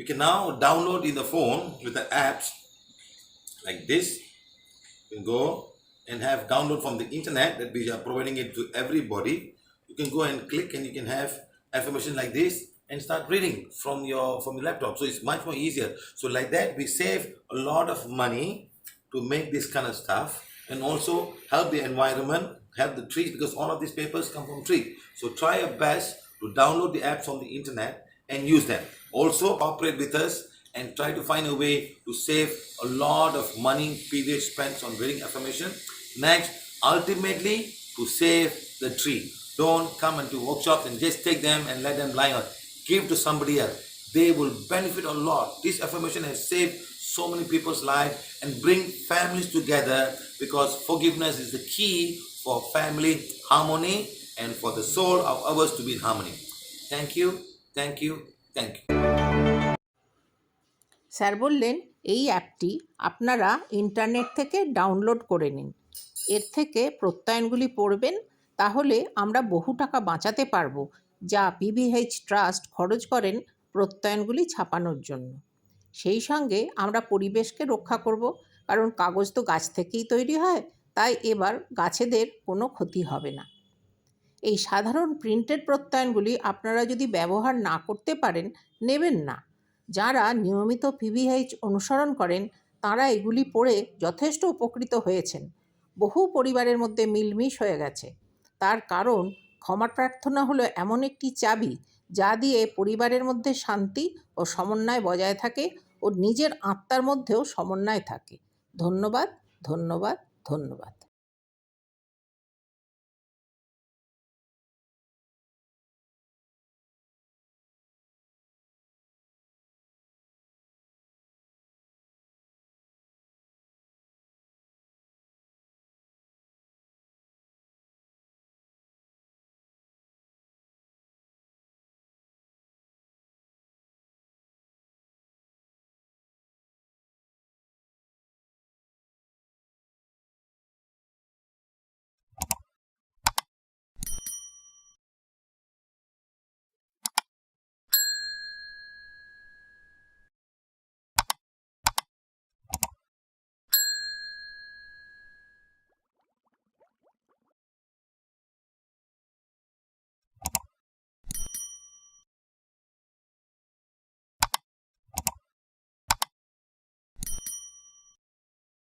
We can now download in the phone with the apps like this. You can go and have download from the internet that we are providing it to everybody. You can go and click and you can have affirmation like this and start reading from your from your laptop. So it's much more easier. So like that we save a lot of money to make this kind of stuff and also help the environment, help the trees because all of these papers come from tree. So try your best to download the apps on the internet and use them. Also cooperate with us and try to find a way to save a lot of money period spent on reading affirmation. Next, ultimately to save the tree. Don't come into workshops and just take them and let them lie on. Give to somebody else. They will benefit a lot. This affirmation has saved so many people's life and bring families together because forgiveness is the key for family harmony and for the soul of ours to be in harmony. Thank you, thank you, thank you. Sir বললেন এই অ্যাপটি আপনারা internet থেকে download করে নিন। এর থেকে প্রত্যয়নগুলি পড়বেন তাহলে আমরা বহু টাকা বাঁচাতে পারব যা পিভিএইচ ট্রাস্ট খরচ করেন প্রত্যয়নগুলি ছাপানোর জন্য। সেই সঙ্গে আমরা পরিবেশকে রক্ষা করব কারণ কাগজ তো গাছ থেকেই তৈরি হয় তাই এবার গাছেদের কোনো ক্ষতি হবে না। এই সাধারণ প্রিন্টেড প্রত্যয়নগুলি আপনারা যদি ব্যবহার না করতে পারেন, নেবেন না। যারা নিয়মিত পিভিএইচ অনুসরণ করেন, তারা এগুলি পড়ে যথেষ্ট উপকৃত হয়েছেন। বহু পরিবারের মধ্যে মিলমিশ হয়ে গেছে। তার কারণ, ক্ষমা প্রার্থনা হলো এমন একটি চাবি যা দিয়ে পরিবারের মধ্যে শান্তি ও সমন্বয় বজায় থাকে ও নিজের আত্মার মধ্যেও সমন্বয় থাকে। ধন্যবাদ ধন্যবাদ ধন্যবাদ।